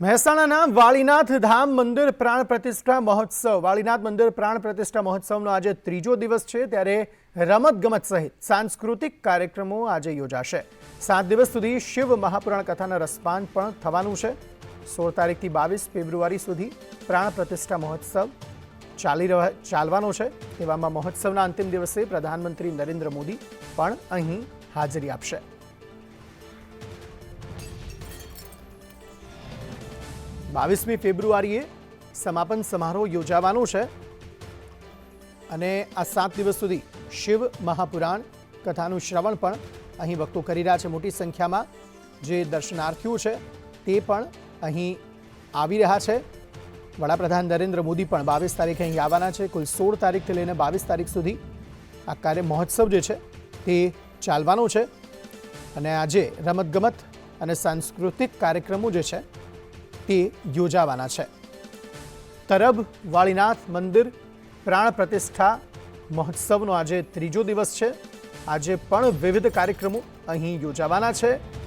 મહેસાણાના વાળીનાથ ધામ મંદિર પ્રાણ પ્રતિષ્ઠા મહોત્સવ. વાળીનાથ મંદિર પ્રાણ પ્રતિષ્ઠા મહોત્સવનો આજે ત્રીજો દિવસ છે. ત્યારે રમતગમત સહિત સાંસ્કૃતિક કાર્યક્રમો આજે યોજાશે. સાત દિવસ સુધી શિવ મહાપુરાણ કથાના રસપાન પણ થવાનું છે. સોળ તારીખથી બાવીસ ફેબ્રુઆરી સુધી પ્રાણ પ્રતિષ્ઠા મહોત્સવ ચાલી રહ્યા ચાલવાનો છે. એવામાં મહોત્સવના અંતિમ દિવસે પ્રધાનમંત્રી નરેન્દ્ર મોદી પણ અહીં હાજરી આપશે. બાવીસમી ફેબ્રુઆરીએ સમાપન સમારોહ યોજાવાનો છે અને આ સાત દિવસ સુધી શિવ મહાપુરાણ કથાનું શ્રવણ પણ અહીં ભક્તો કરી રહ્યા છે. મોટી સંખ્યામાં જે દર્શનાર્થીઓ છે તે પણ અહીં આવી રહ્યા છે. વડાપ્રધાન નરેન્દ્ર મોદી પણ બાવીસ તારીખે અહીં આવવાના છે. કુલ સોળ તારીખથી લઈને બાવીસ તારીખ સુધી આ કાર્ય મહોત્સવ જે છે તે ચાલવાનો છે. અને આજે રમતગમત અને સાંસ્કૃતિક કાર્યક્રમો જે છે તે યોજાવાના છે. તરબ, વાળીનાથ મંદિર, પ્રાણ પ્રતિષ્ઠા મહોત્સવનો આજે ત્રીજો દિવસ છે. આજે પણ વિવિધ કાર્યક્રમો અહીં યોજાવાના છે.